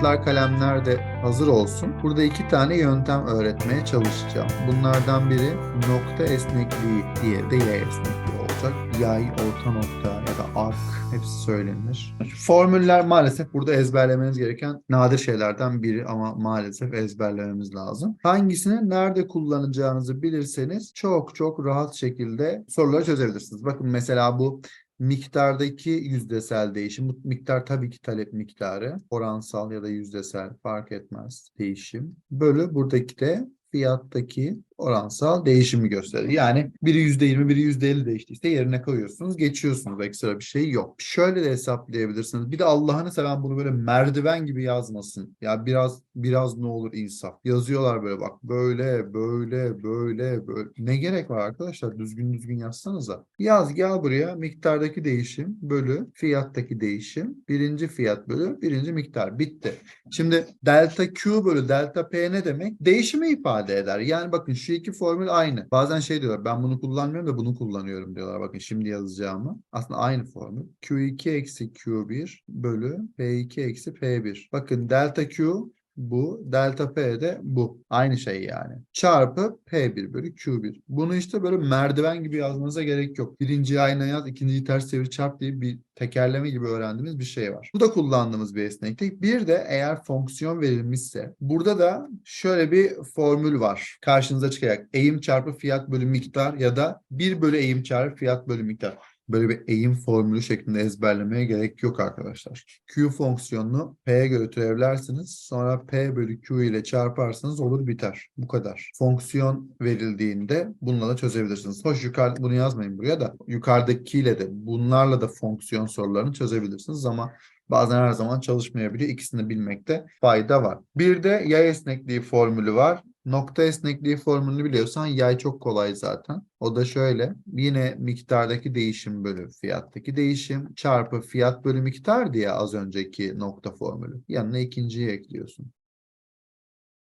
kağıtlar, kalemler de hazır olsun. Burada iki tane yöntem öğretmeye çalışacağım. Bunlardan biri nokta esnekliği, diğeri de yay esnekliği olacak. Yay, orta nokta ya da ark hepsi söylenir. Formüller maalesef burada ezberlemeniz gereken nadir şeylerden biri ama maalesef ezberlememiz lazım. Hangisini nerede kullanacağınızı bilirseniz çok çok rahat şekilde soruları çözebilirsiniz. Bakın mesela bu miktardaki yüzdesel değişim. Bu miktar tabii ki talep miktarı. Oransal ya da yüzdesel fark etmez değişim. Bölü buradaki de fiyattaki oransal değişimi gösterir. Yani biri %20, biri %50 değiştiyse yerine koyuyorsunuz, geçiyorsunuz. Ekstra bir şey yok. Şöyle de hesaplayabilirsiniz. Bir de Allah'ını seven bunu böyle merdiven gibi yazmasın. Ya biraz biraz ne olur insaf. Yazıyorlar böyle bak böyle böyle böyle böyle. Ne gerek var arkadaşlar? Düzgün düzgün yazsanıza. Yaz gel buraya miktardaki değişim bölü fiyattaki değişim. Birinci fiyat bölü birinci miktar. Bitti. Şimdi delta Q bölü delta P ne demek? Değişimi ifade eder. Yani bakın şu iki formül aynı. Bazen şey diyorlar ben bunu kullanmıyorum da bunu kullanıyorum diyorlar. Bakın şimdi yazacağımı. Aslında aynı formül. Q2 eksi Q1 bölü P2 eksi P1. Bakın delta Q bu. Delta P de bu. Aynı şey yani. Çarpı P1 bölü Q1. Bunu işte böyle merdiven gibi yazmanıza gerek yok. Birinciyi ayna yaz, ikinciyi ters çevir çarp diye bir tekerleme gibi öğrendiğimiz bir şey var. Bu da kullandığımız bir esneklik. Bir de eğer fonksiyon verilmişse burada da şöyle bir formül var. Karşınıza çıkacak. Eğim çarpı fiyat bölü miktar ya da 1 bölü eğim çarpı fiyat bölü miktar böyle bir eğim formülü şeklinde ezberlemeye gerek yok arkadaşlar. Q fonksiyonunu P'ye göre türevlersiniz. Sonra P bölü Q ile çarparsanız olur biter. Bu kadar. Fonksiyon verildiğinde bununla da çözebilirsiniz. Hoş yukarı bunu yazmayın buraya da. Yukarıdakiyle de bunlarla da fonksiyon sorularını çözebilirsiniz ama Bazen her zaman çalışmayabiliyor. İkisini bilmekte fayda var. Bir de yay esnekliği formülü var. Nokta esnekliği formülünü biliyorsan yay çok kolay zaten. O da şöyle. Yine miktardaki değişim bölü fiyattaki değişim çarpı fiyat bölü miktar diye az önceki nokta formülü. Yanına ikinciyi ekliyorsun.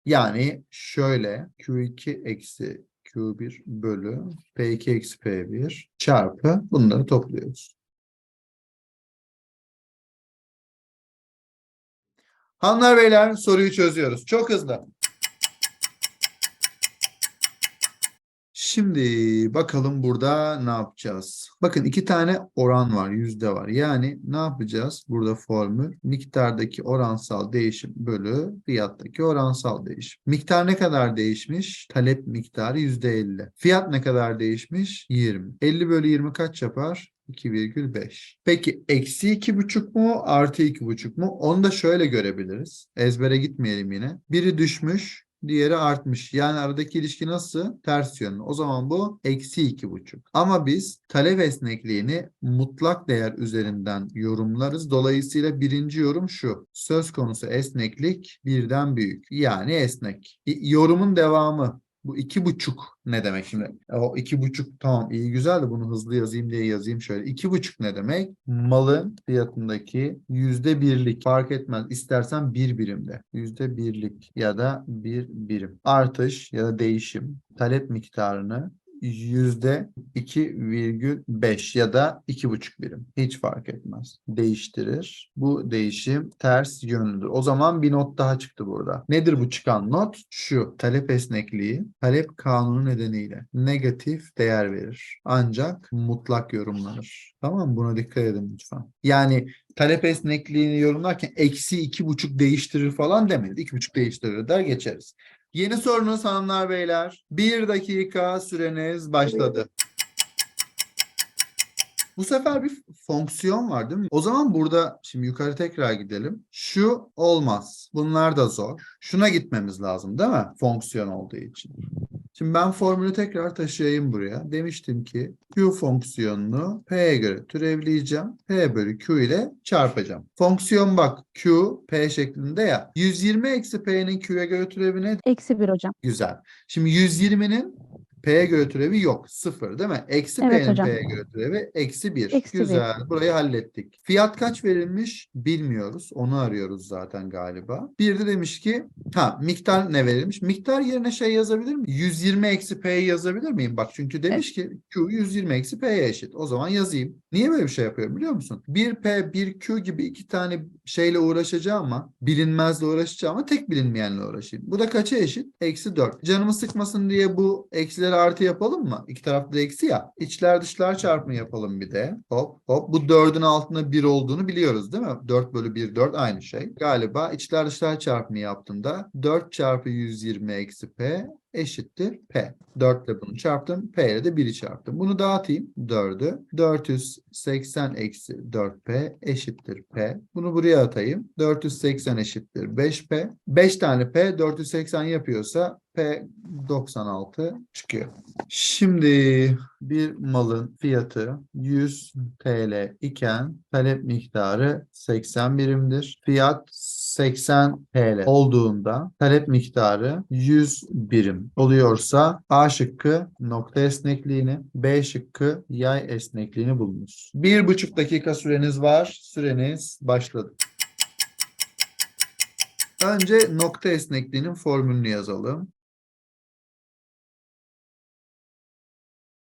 Yani şöyle Q2 eksi Q1 bölü P2 eksi P1 çarpı bunları topluyoruz. Hanlar beyler soruyu çözüyoruz. Çok hızlı. Şimdi bakalım burada ne yapacağız? Bakın iki tane oran var, yüzde var. Yani ne yapacağız? Burada formül miktardaki oransal değişim bölü fiyattaki oransal değişim. Miktar ne kadar değişmiş? Talep miktarı yüzde 50. Fiyat ne kadar değişmiş? 20. 50 bölü 20 kaç yapar? 2,5. Peki eksi 2,5 mu artı 2,5 mu? Onu da şöyle görebiliriz. Ezbere gitmeyelim yine. Biri düşmüş, diğeri artmış. Yani aradaki ilişki nasıl? Ters yönlü. O zaman bu eksi iki buçuk. Ama biz talep esnekliğini mutlak değer üzerinden yorumlarız. Dolayısıyla birinci yorum şu. Söz konusu esneklik birden büyük. Yani esnek. Yorumun devamı. Bu iki buçuk ne demek şimdi? O iki buçuk tamam iyi güzel de bunu hızlı yazayım diye yazayım şöyle. İki buçuk ne demek? Malın fiyatındaki yüzde birlik fark etmez. İstersen bir birimde. Yüzde birlik ya da bir birim. Artış ya da değişim talep miktarını yüzde 2,5 ya da 2,5 birim. Hiç fark etmez. Değiştirir. Bu değişim ters yönlüdür. O zaman bir not daha çıktı burada. Nedir bu çıkan not? Şu. Talep esnekliği talep kanunu nedeniyle negatif değer verir. Ancak mutlak yorumlanır. Tamam? Buna dikkat edin lütfen. Yani talep esnekliğini yorumlarken eksi iki buçuk değiştirir falan demedi. İki buçuk değiştirir der geçeriz. Yeni sorunuz hanımlar beyler. Bir dakika süreniz başladı. Bu sefer bir fonksiyon var değil mi? O zaman burada şimdi yukarı tekrar gidelim. Şu olmaz. Bunlar da zor. Şuna gitmemiz lazım değil mi? Fonksiyon olduğu için. Şimdi ben formülü tekrar taşıyayım buraya. Demiştim ki Q fonksiyonunu P'ye göre türevleyeceğim. P bölü Q ile çarpacağım. Fonksiyon bak Q P şeklinde ya. 120 eksi P'nin Q'ya göre türevi ne? Eksi bir hocam. Güzel. Şimdi 120'nin P'ye göre türevi yok. Sıfır değil mi? Eksi Evet P'nin. P'ye göre türevi eksi bir. Eksi bir. Güzel. Burayı hallettik. Fiyat kaç verilmiş? Bilmiyoruz. Onu arıyoruz zaten galiba. Bir de demiş ki ha miktar ne verilmiş? Miktar yerine şey yazabilir miyim? 120 eksi P'yi yazabilir miyim? Bak çünkü demiş ki Q 120 eksi P'ye eşit. O zaman yazayım. Niye böyle bir şey yapıyorum biliyor musun? 1P, 1Q gibi iki tane şeyle uğraşacağım ama bilinmezle uğraşacağım ama tek bilinmeyenle uğraşayım. Bu da kaça eşit? Eksi 4. Canımı sıkmasın diye bu eksileri artı yapalım mı? İki tarafta da eksi ya. İçler dışlar çarpımı yapalım bir de. Hop hop. Bu 4'ün altında 1 olduğunu biliyoruz değil mi? 4 bölü 1 4 aynı şey. Galiba içler dışlar çarpımı yaptığımda 4 çarpı 120 eksi P eşittir P. 4 ile bunu çarptım. P ile de 1'i çarptım. Bunu dağıtayım. 4'ü. 480 eksi 4P eşittir P. Bunu buraya atayım. 480 eşittir 5P. 5 tane P 480 yapıyorsa P 96 çıkıyor. Şimdi bir malın fiyatı 100 TL iken talep miktarı 80 birimdir. Fiyat 80 TL olduğunda talep miktarı 100 birim oluyorsa A şıkkı nokta esnekliğini, B şıkkı yay esnekliğini bulunuz. Bir buçuk dakika süreniz var. Süreniz başladı. Önce nokta esnekliğinin formülünü yazalım.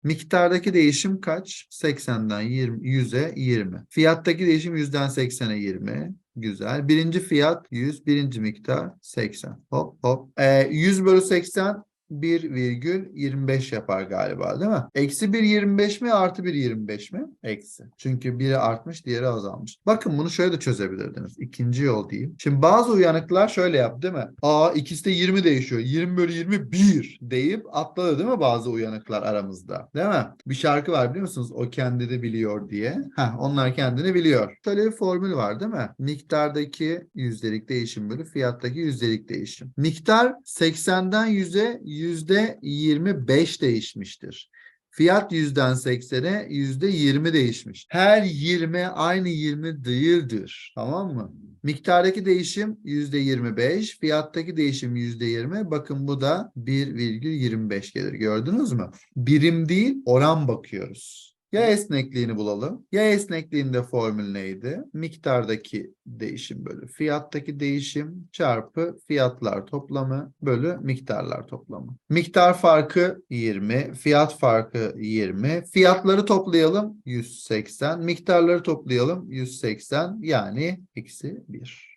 Miktardaki değişim kaç? 80'den 20, 100'e 20. Fiyattaki değişim 100'den 80'e 20. Güzel. Birinci fiyat 100, birinci miktar 80. Hop hop. Ee, 100 bölü 80 1,25 yapar galiba değil mi? Eksi 1 25 mi artı 1 25 mi? Eksi. Çünkü biri artmış diğeri azalmış. Bakın bunu şöyle de çözebilirdiniz. İkinci yol diyeyim. Şimdi bazı uyanıklar şöyle yap değil mi? Aa ikisi de 20 değişiyor. 20 bölü 20 1 deyip atladı değil mi bazı uyanıklar aramızda? Değil mi? Bir şarkı var biliyor musunuz? O kendini biliyor diye. Heh, onlar kendini biliyor. Şöyle bir formül var değil mi? Miktardaki yüzdelik değişim bölü fiyattaki yüzdelik değişim. Miktar 80'den 100'e yüzde 25 değişmiştir. Fiyat yüzden 80'e yüzde 20 değişmiş. Her 20 aynı 20 değildir. Tamam mı? Miktardaki değişim yüzde 25, fiyattaki değişim yüzde 20. Bakın bu da 1,25 gelir. Gördünüz mü? Birim değil, oran bakıyoruz. Ya esnekliğini bulalım. Ya esnekliğinde formül neydi? Miktardaki değişim bölü fiyattaki değişim çarpı fiyatlar toplamı bölü miktarlar toplamı. Miktar farkı 20, fiyat farkı 20. Fiyatları toplayalım 180, miktarları toplayalım 180 yani eksi 1.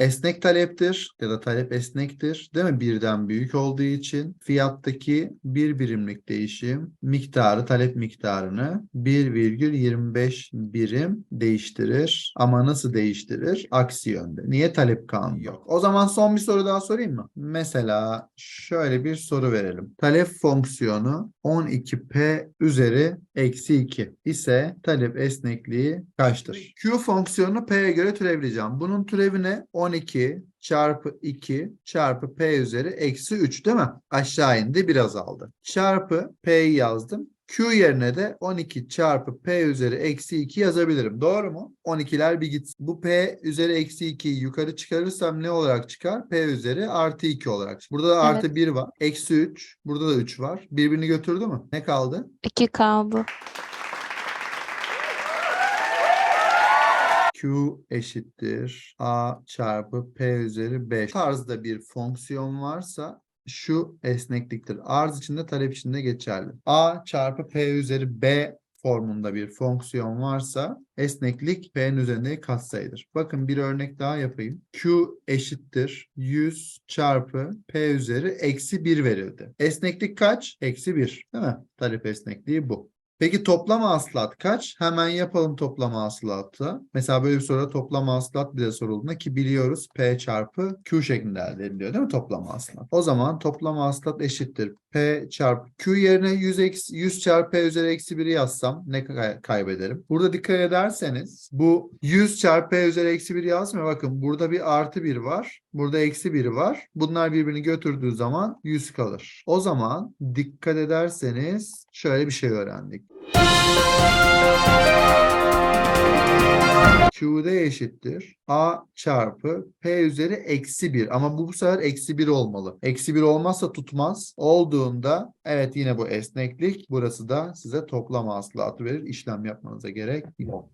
Esnek taleptir ya da talep esnektir değil mi? Birden büyük olduğu için fiyattaki bir birimlik değişim miktarı talep miktarını 1,25 birim değiştirir. Ama nasıl değiştirir? Aksi yönde. Niye talep kanunu yok? O zaman son bir soru daha sorayım mı? Mesela şöyle bir soru verelim. Talep fonksiyonu 12p üzeri eksi 2 ise talep esnekliği kaçtır? Q fonksiyonunu p'ye göre türevleyeceğim. Bunun türevi ne? 12 çarpı 2 çarpı p üzeri eksi 3 değil mi? Aşağı indi biraz aldı. Çarpı p'yi yazdım. Q yerine de 12 çarpı P üzeri eksi 2 yazabilirim. Doğru mu? 12'ler bir gitsin. Bu P üzeri eksi 2'yi yukarı çıkarırsam ne olarak çıkar? P üzeri artı 2 olarak. Burada da artı Evet. 1 var. Eksi 3. Burada da 3 var. Birbirini götürdü mü? Ne kaldı? 2 kaldı. Q eşittir A çarpı P üzeri 5 tarzda bir fonksiyon varsa şu esnekliktir. Arz içinde talep içinde geçerli. A çarpı P üzeri B formunda bir fonksiyon varsa esneklik P'nin üzerindeki katsayıdır. Bakın bir örnek daha yapayım. Q eşittir 100 çarpı P üzeri eksi 1 verildi. Esneklik kaç? Eksi 1. Değil mi? Talep esnekliği bu. Peki toplam hasılat kaç? Hemen yapalım toplam hasılatı. Mesela böyle bir soruda toplam hasılat bize sorulduğunda ki biliyoruz P çarpı Q şeklinde elde ediliyor değil mi toplam hasılat? O zaman toplam hasılat eşittir. P çarpı Q yerine 100, eksi, 100 çarpı P üzeri eksi 1'i yazsam ne kay- kaybederim? Burada dikkat ederseniz bu 100 çarpı P üzeri eksi 1 yazmıyor. Bakın burada bir artı 1 var. Burada eksi 1 var. Bunlar birbirini götürdüğü zaman 100 kalır. O zaman dikkat ederseniz şöyle bir şey öğrendik. Q'de eşittir. A çarpı P üzeri eksi 1. Ama bu bu sefer eksi 1 olmalı. Eksi 1 olmazsa tutmaz. Olduğunda evet yine bu esneklik. Burası da size toplam hasılatı verir. İşlem yapmanıza gerek yok.